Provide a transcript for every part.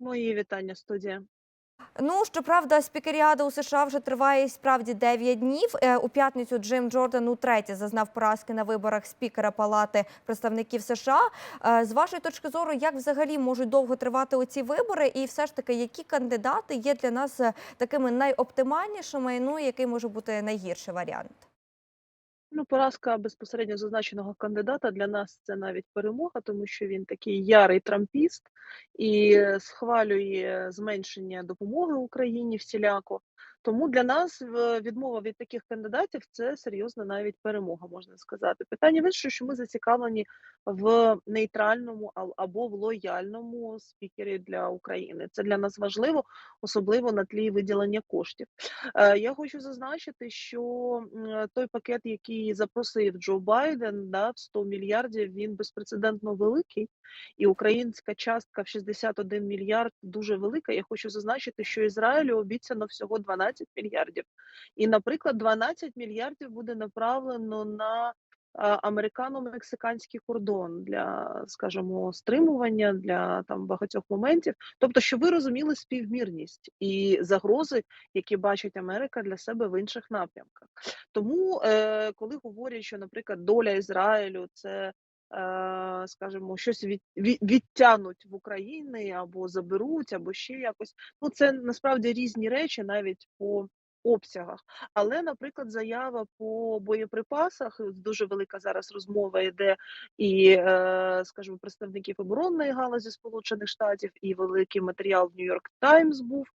Мої вітання, студія. Ну, щоправда, спікеріада у США вже триває справді 9 днів. Е, У п'ятницю Джим Джордан утретє зазнав поразки на виборах спікера Палати представників США. Е, З вашої точки зору, як взагалі можуть довго тривати оці вибори, і все ж таки, які кандидати є для нас е, такими найоптимальнішими? Ну який може бути найгірший варіант? Ну, поразка безпосередньо зазначеного кандидата для нас це навіть перемога, тому що він такий ярий трампіст і схвалює зменшення допомоги Україні всіляко. Тому для нас відмова від таких кандидатів це серйозна навіть перемога, можна сказати. Питання в що ми зацікавлені в нейтральному або в лояльному спікері для України. Це для нас важливо, особливо на тлі виділення коштів. Е, Я хочу зазначити, що той пакет, який запросив Джо Байден, да, в 100 мільярдів, він безпрецедентно великий, і українська частка в 61 мільярд дуже велика. Я хочу зазначити, що Ізраїлю обіцяно всього 12 мільярдів. І, наприклад, 12 мільярдів буде направлено на американо-мексиканський кордон для, скажімо, стримування для там багатьох моментів. Тобто, щоб ви розуміли співмірність і загрози, які бачить Америка для себе в інших напрямках. Тому, е, коли говорять, що, наприклад, доля Ізраїлю це. Е, Скажімо, щось від, від, відтянуть в Україні або заберуть, або ще якось. Ну, це насправді різні речі, навіть по обсягах. Але, наприклад, заява по боєприпасах дуже велика зараз розмова йде і, е, скажімо, представників оборонної галузі Сполучених Штатів, і великий матеріал в Нью-Йорк Таймс був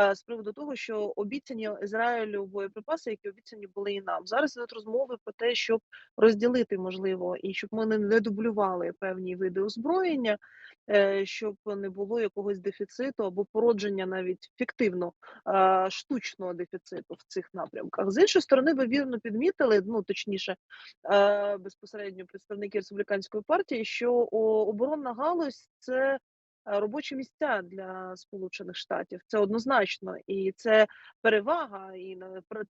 е, з приводу того, що обіцяні Ізраїлю боєприпаси, які обіцяні були і нам. Зараз йдуть розмови про те, щоб розділити можливо, і щоб ми не, дублювали певні види озброєння, е, щоб не було якогось дефіциту або породження навіть фіктивно е, штучного дефіциту в цих напрямках. З іншої сторони, ви вірно підмітили, ну точніше, е, безпосередньо представники республіканської партії, що оборонна галузь це. Е, Робочі місця для Сполучених Штатів це однозначно, і це перевага. І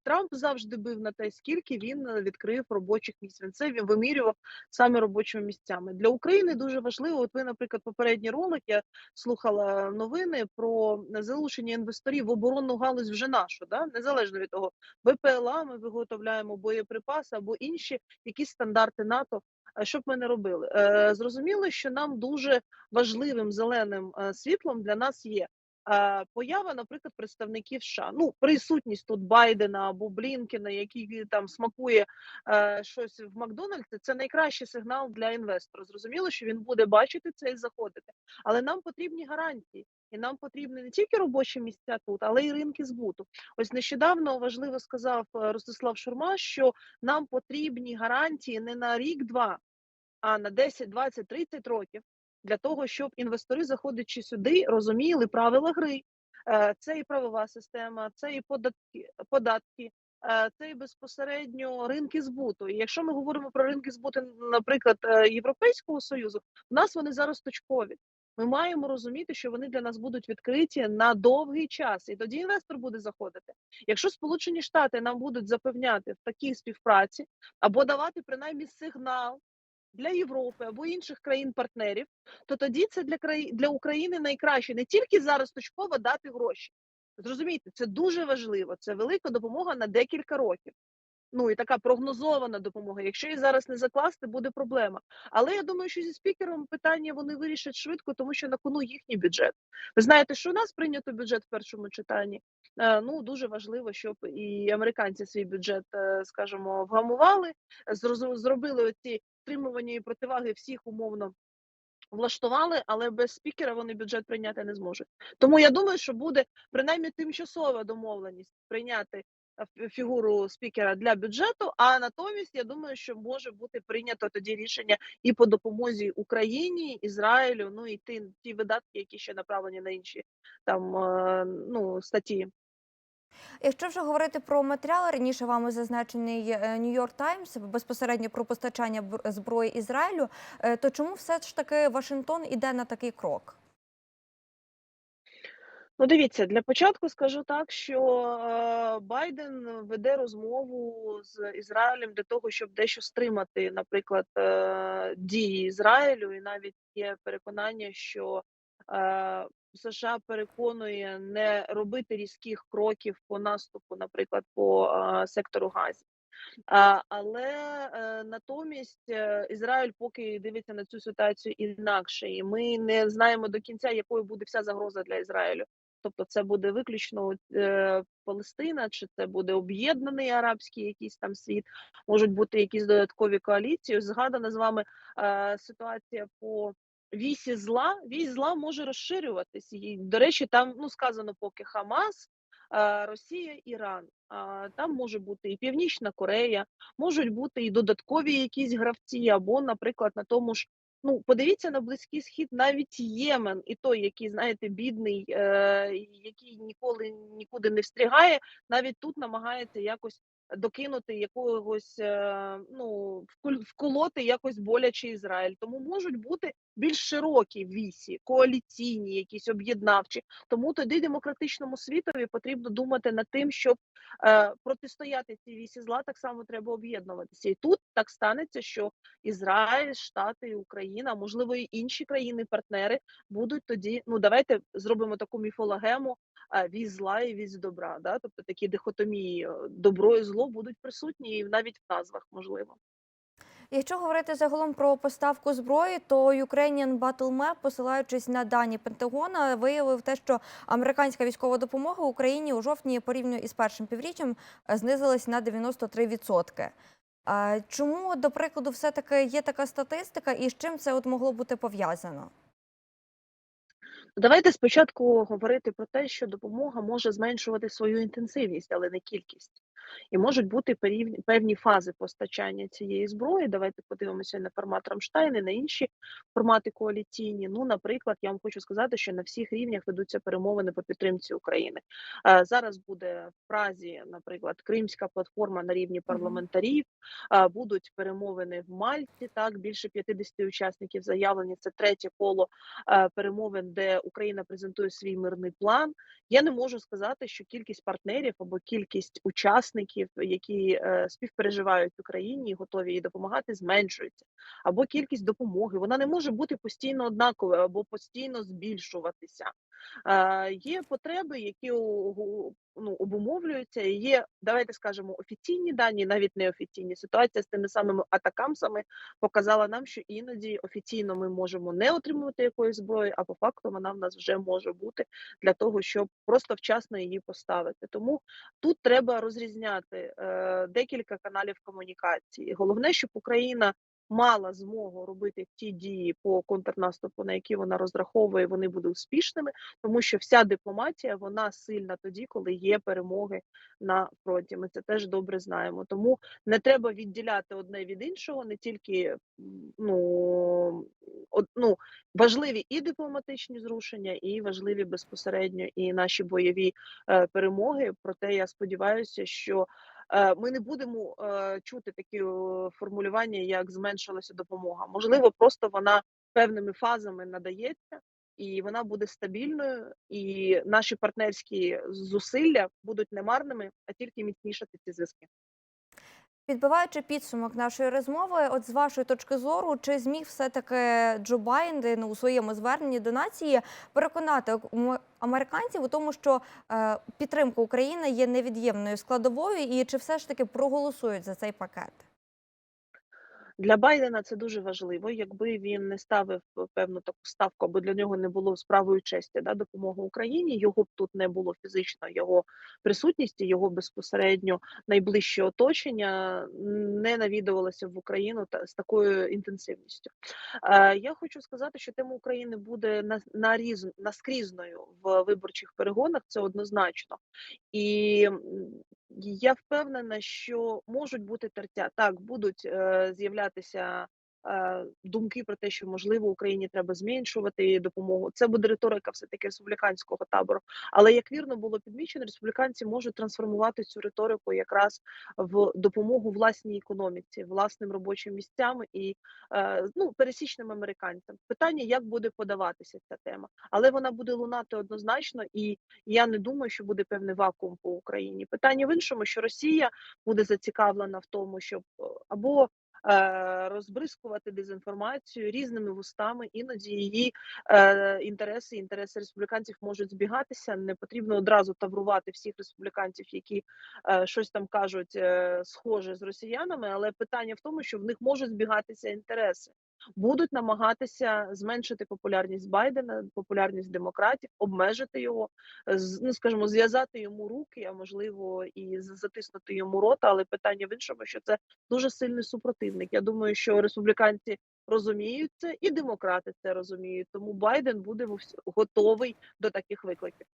Трамп завжди бив на те, скільки він е, відкрив робочих місць. Він це він вимірював саме робочими місцями для України. Дуже важливо. От ви, наприклад, попередній ролик я слухала новини про залучення інвесторів в оборонну галузь вже нашу, да незалежно від того, БПЛА ми виготовляємо боєприпаси або інші якісь стандарти НАТО. А Що б ми не робили? Е, Зрозуміло, що нам дуже важливим зеленим е, світлом для нас є е, поява, наприклад, представників США. Ну, присутність тут Байдена або Блінкена, який там смакує е, щось в Макдональдсі, це найкращий сигнал для інвестора. Зрозуміло, що він буде бачити це і заходити. Але нам потрібні гарантії. І нам потрібні не тільки робочі місця тут, але й ринки збуту. Ось нещодавно важливо сказав е, Ростислав Шурма, що нам потрібні гарантії не на рік-два, а на 10, 20, 30 років для того, щоб інвестори, заходячи сюди, розуміли правила гри. Е, Це і правова система, це і податки, податки, е, це і безпосередньо ринки збуту. І якщо ми говоримо про ринки збуту, наприклад, е, Європейського союзу, в нас вони зараз точкові. Ми маємо розуміти, що вони для нас будуть відкриті на довгий час, і тоді інвестор буде заходити. Якщо Сполучені Штати нам будуть запевняти в такій співпраці або давати принаймні сигнал для Європи або інших країн-партнерів, то тоді це для краї... для України найкраще не тільки зараз точково дати гроші. Зрозумійте, це дуже важливо. Це велика допомога на декілька років. Ну і така прогнозована допомога. Якщо її зараз не закласти, буде проблема. Але я думаю, що зі спікером питання вони вирішать швидко, тому що на кону їхній бюджет. Ви знаєте, що у нас прийнято бюджет в першому читанні. Е, Ну дуже важливо, щоб і американці свій бюджет, е, скажімо, вгамували, зробили оці стримування і противаги всіх умовно. Влаштували, але без спікера вони бюджет прийняти не зможуть. Тому я думаю, що буде принаймні тимчасова домовленість прийняти фігуру спікера для бюджету. А натомість я думаю, що може бути прийнято тоді рішення і по допомозі Україні, Ізраїлю, ну і ті, ті видатки, які ще направлені на інші там е, ну статті. Якщо вже говорити про матеріал, раніше вами зазначений Нью-Йорк Таймс безпосередньо про постачання бр- зброї Ізраїлю, е, то чому все ж таки Вашингтон іде на такий крок? Ну, дивіться, для початку скажу так, що е, Байден веде розмову з Ізраїлем для того, щоб дещо стримати, наприклад, е, дії Ізраїлю, і навіть є переконання, що е, США переконує не робити різких кроків по наступу, наприклад, по сектору Газі. А, але е, натомість е, Ізраїль поки дивиться на цю ситуацію інакше, і ми не знаємо до кінця, якою буде вся загроза для Ізраїлю. Тобто, це буде виключно е, Палестина, чи це буде об'єднаний арабський якийсь там світ, можуть бути якісь додаткові коаліції. Згадана з вами ситуація по вісі зла. Вісь зла може розширюватись. І, до речі, там ну сказано поки Хамас. Росія, Іран, а там може бути і Північна Корея, можуть бути і додаткові якісь гравці, або, наприклад, на тому ж. Ну, подивіться на близький схід, навіть Ємен, і той, який, знаєте, бідний, е, який ніколи нікуди не встрягає, навіть тут намагається якось докинути якогось, е, ну, вколоти якось боляче Ізраїль. Тому можуть бути більш широкі вісі, коаліційні, якісь об'єднавчі. Тому тоді демократичному світові потрібно думати над тим, щоб е, протистояти цій вісі зла, так само треба об'єднуватися. І тут так станеться, що Ізраїль, Штати, Україна, можливо, і інші країни-партнери будуть тоді. Ну давайте зробимо таку міфологему е, віз зла і віз добра. Да? Тобто такі дихотомії е, добро і зло будуть присутні і навіть в назвах можливо. Якщо говорити загалом про поставку зброї, то Ukrainian Battle Map, посилаючись на дані Пентагона, виявив те, що американська військова допомога Україні у жовтні порівняно із першим півріччям е, знизилась на 93%. Е, Чому, до прикладу, все-таки є така статистика, і з чим це от могло бути пов'язано? Давайте спочатку говорити про те, що допомога може зменшувати свою інтенсивність, але не кількість. І можуть бути певні фази постачання цієї зброї. Давайте подивимося на формат Рамштайн і на інші формати коаліційні. Ну, наприклад, я вам хочу сказати, що на всіх рівнях ведуться перемовини по підтримці України. Е, Зараз буде в Празі, наприклад, Кримська платформа на рівні парламентарів. Е, Будуть перемовини в Мальті. Так більше 50 учасників заявлені. Це третє коло е, перемовин, де Україна презентує свій мирний план. Я не можу сказати, що кількість партнерів або кількість учасників, які е, співпереживають Україні і готові їй допомагати, зменшується, або кількість допомоги. Вона не може бути постійно однаковою або постійно збільшуватися. Е, є потреби, які ну, обумовлюються. і Є, давайте скажемо, офіційні дані, навіть неофіційні. Ситуація з тими самими атакамсами показала нам, що іноді офіційно ми можемо не отримувати якоїсь зброї, а по факту вона в нас вже може бути для того, щоб просто вчасно її поставити. Тому тут треба розрізняти е, декілька каналів комунікації. Головне, щоб Україна мала змогу робити ті дії по контрнаступу, на які вона розраховує, вони будуть успішними, тому що вся дипломатія вона сильна тоді, коли є перемоги на фронті. Ми це теж добре знаємо. Тому не треба відділяти одне від іншого, не тільки ну, од, ну важливі і дипломатичні зрушення, і важливі безпосередньо і наші бойові е, перемоги. Проте я сподіваюся, що ми не будемо е, чути такі е, формулювання, як зменшилася допомога. Можливо, просто вона певними фазами надається. І вона буде стабільною, і наші партнерські зусилля будуть не марними, а тільки міцнішати ці зв'язки. Підбиваючи підсумок нашої розмови, от з вашої точки зору, чи зміг все-таки Джо Байден у своєму зверненні до нації переконати американців у тому, що е, підтримка України є невід'ємною складовою, і чи все ж таки проголосують за цей пакет? Для Байдена це дуже важливо. Якби він не ставив е, певну таку ставку, або для нього не було справою честі да, допомоги Україні, його б тут не було фізично його присутності, його безпосередньо найближче оточення не навідувалося в Україну та з такою інтенсивністю. Е, я хочу сказати, що тема України буде на, наріз, наскрізною в виборчих перегонах. Це однозначно, і я впевнена, що можуть бути тертя. Так, будуть е, з'являтися думки про те, що можливо Україні треба зменшувати допомогу. Це буде риторика все таки республіканського табору. Але як вірно було підмічено, республіканці можуть трансформувати цю риторику якраз в допомогу власній економіці, власним робочим місцям і е, ну пересічним американцям. Питання, як буде подаватися ця тема, але вона буде лунати однозначно, і я не думаю, що буде певний вакуум по Україні. Питання в іншому, що Росія буде зацікавлена в тому, щоб е, або е, розбризкувати дезінформацію різними вустами. Іноді її е, інтереси, інтереси республіканців можуть збігатися. Не потрібно одразу таврувати всіх республіканців, які е, щось там кажуть е, схоже з росіянами. Але питання в тому, що в них можуть збігатися інтереси. Будуть намагатися зменшити популярність Байдена, популярність демократів, обмежити його, ну скажімо, зв'язати йому руки, а можливо і затиснути йому рота. Але питання в іншому, що це дуже сильний супротивник. Я думаю, що республіканці розуміють це, і демократи це розуміють. Тому Байден буде готовий до таких викликів.